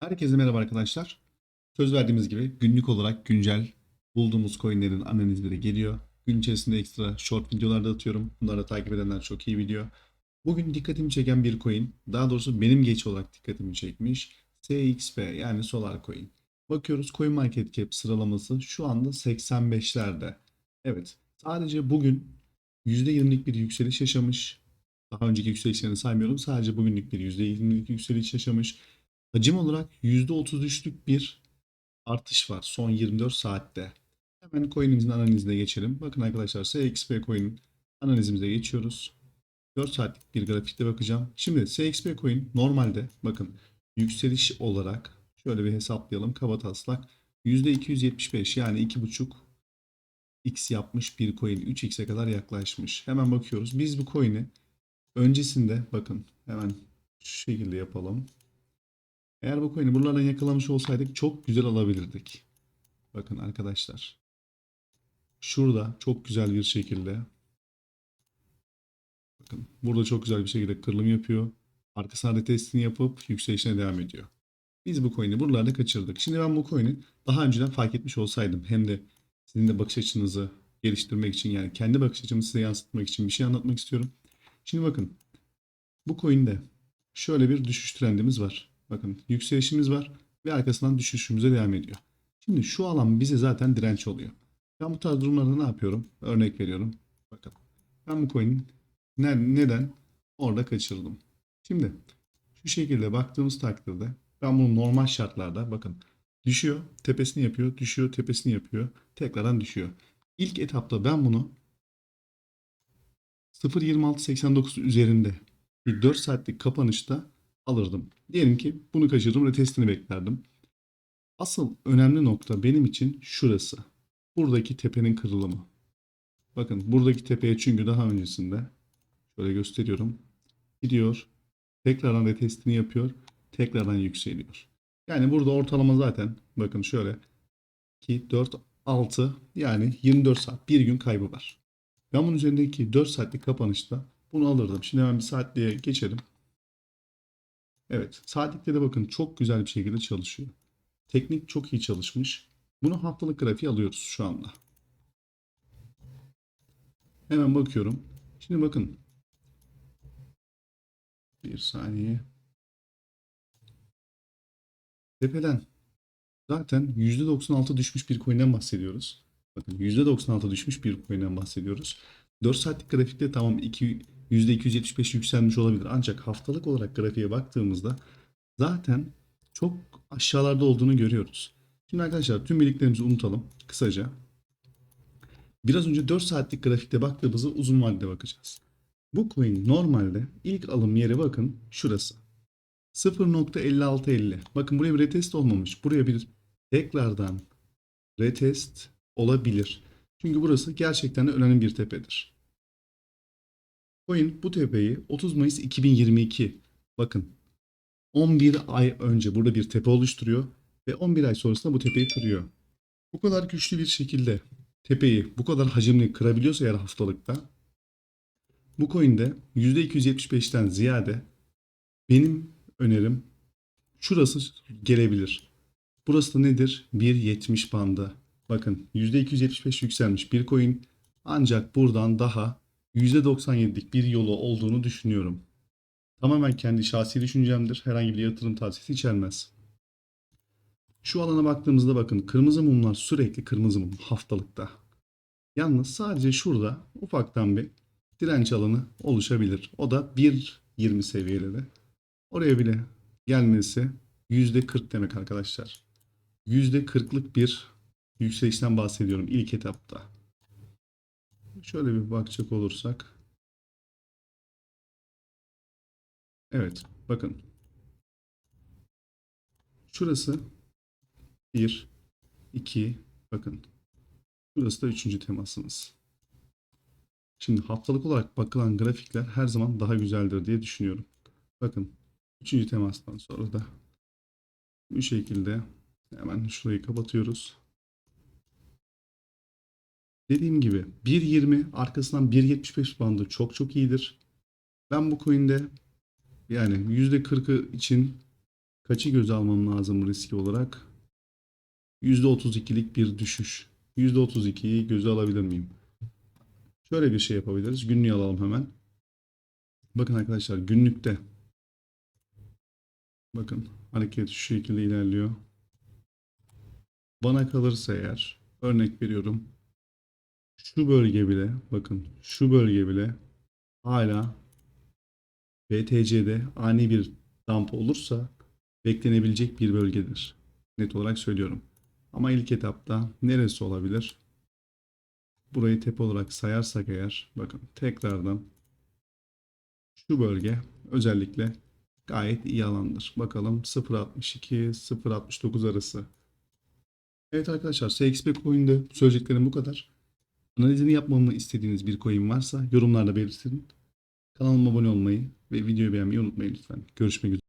Herkese merhaba arkadaşlar. Söz verdiğimiz gibi günlük olarak güncel bulduğumuz coinlerin analizleri geliyor. Gün içerisinde ekstra short videolar da atıyorum. Bunları takip edenler çok iyi biliyor. Bugün dikkatimi çeken bir coin, daha doğrusu benim geç olarak dikkatimi çekmiş. SXP yani Solar Coin. Bakıyoruz Coin Market Cap sıralaması şu anda 85'lerde. Evet, sadece bugün %20'lik bir yükseliş yaşamış. Daha önceki yükselişlerini saymıyorum. Sadece bugünlük bir %20'lik yükseliş yaşamış. Hacim olarak %33'lük bir artış var son 24 saatte. Hemen coin'imizin analizine geçelim. Bakın arkadaşlar SXP coin'in analizimize geçiyoruz. 4 saatlik bir grafikte bakacağım. Şimdi SXP coin normalde bakın yükseliş olarak şöyle bir hesaplayalım. Kaba taslak %275 yani 2.5 x yapmış bir coin 3x'e kadar yaklaşmış. Hemen bakıyoruz. Biz bu coin'i öncesinde bakın hemen şu şekilde yapalım. Eğer bu coin'i buralardan yakalamış olsaydık çok güzel alabilirdik. Bakın arkadaşlar. Şurada çok güzel bir şekilde bakın burada çok güzel bir şekilde kırılım yapıyor. Arkasına retestini yapıp yükselişine devam ediyor. Biz bu coin'i buralarda kaçırdık. Şimdi ben bu coin'i daha önceden fark etmiş olsaydım hem de sizin de bakış açınızı geliştirmek için yani kendi bakış açımı size yansıtmak için bir şey anlatmak istiyorum. Şimdi bakın bu coin'de şöyle bir düşüş trendimiz var. Bakın yükselişimiz var ve arkasından düşüşümüze devam ediyor. Şimdi şu alan bize zaten direnç oluyor. Ben bu tarz durumlarda ne yapıyorum? Örnek veriyorum. Bakın ben bu coin'i ne- neden orada kaçırdım? Şimdi şu şekilde baktığımız takdirde ben bunu normal şartlarda bakın düşüyor, tepesini yapıyor, düşüyor, tepesini yapıyor, tekrardan düşüyor. İlk etapta ben bunu 0.2689 üzerinde bir 4 saatlik kapanışta alırdım. Diyelim ki bunu kaçırdım ve testini beklerdim. Asıl önemli nokta benim için şurası. Buradaki tepenin kırılımı. Bakın buradaki tepeye çünkü daha öncesinde şöyle gösteriyorum. Gidiyor. Tekrardan retestini yapıyor. Tekrardan yükseliyor. Yani burada ortalama zaten bakın şöyle 2, 4, 6 yani 24 saat bir gün kaybı var. Ben bunun üzerindeki 4 saatlik kapanışta bunu alırdım. Şimdi hemen bir saatliğe geçelim. Evet, saatlikte de bakın çok güzel bir şekilde çalışıyor. Teknik çok iyi çalışmış. Bunu haftalık grafiğe alıyoruz şu anda. Hemen bakıyorum. Şimdi bakın. Bir saniye. Tepeden zaten %96 düşmüş bir coin'den bahsediyoruz. Bakın %96 düşmüş bir coin'den bahsediyoruz. 4 saatlik grafikte tamam 2, %275 yükselmiş olabilir. Ancak haftalık olarak grafiğe baktığımızda zaten çok aşağılarda olduğunu görüyoruz. Şimdi arkadaşlar tüm bildiklerimizi unutalım kısaca. Biraz önce 4 saatlik grafikte baktığımızda uzun vadede bakacağız. Bu coin normalde ilk alım yeri bakın şurası. 0.5650. Bakın buraya bir retest olmamış. Buraya bir tekrardan retest olabilir. Çünkü burası gerçekten de önemli bir tepedir. Coin bu tepeyi 30 Mayıs 2022 bakın 11 ay önce burada bir tepe oluşturuyor ve 11 ay sonrasında bu tepeyi kırıyor. Bu kadar güçlü bir şekilde tepeyi bu kadar hacimli kırabiliyorsa eğer haftalıkta bu coin'de %275'ten ziyade benim önerim şurası gelebilir. Burası da nedir? 1.70 bandı. Bakın %275 yükselmiş bir coin ancak buradan daha %97'lik bir yolu olduğunu düşünüyorum. Tamamen kendi şahsi düşüncemdir. Herhangi bir yatırım tavsiyesi içermez. Şu alana baktığımızda bakın kırmızı mumlar sürekli kırmızı mum haftalıkta. Yalnız sadece şurada ufaktan bir direnç alanı oluşabilir. O da 1.20 seviyeleri. Oraya bile gelmesi %40 demek arkadaşlar. %40'lık bir yükselişten bahsediyorum ilk etapta. Şöyle bir bakacak olursak. Evet, bakın. Şurası 1, 2, bakın. Şurası da üçüncü temasımız. Şimdi haftalık olarak bakılan grafikler her zaman daha güzeldir diye düşünüyorum. Bakın, üçüncü temastan sonra da bu şekilde hemen şurayı kapatıyoruz. Dediğim gibi 1.20 arkasından 1.75 bandı çok çok iyidir. Ben bu coin'de yani %40'ı için kaçı göze almam lazım riski olarak? %32'lik bir düşüş. %32'yi göze alabilir miyim? Şöyle bir şey yapabiliriz. Günlüğü alalım hemen. Bakın arkadaşlar günlükte bakın hareket şu şekilde ilerliyor. Bana kalırsa eğer örnek veriyorum şu bölge bile bakın şu bölge bile hala BTC'de ani bir dump olursa beklenebilecek bir bölgedir. Net olarak söylüyorum. Ama ilk etapta neresi olabilir? Burayı tepe olarak sayarsak eğer bakın tekrardan şu bölge özellikle gayet iyi alandır. Bakalım 0.62 0.69 arası. Evet arkadaşlar SXP Coin'de söyleyeceklerim bu kadar. Analizini yapmamı istediğiniz bir coin varsa yorumlarda belirtin. Kanalıma abone olmayı ve videoyu beğenmeyi unutmayın lütfen. Görüşmek üzere.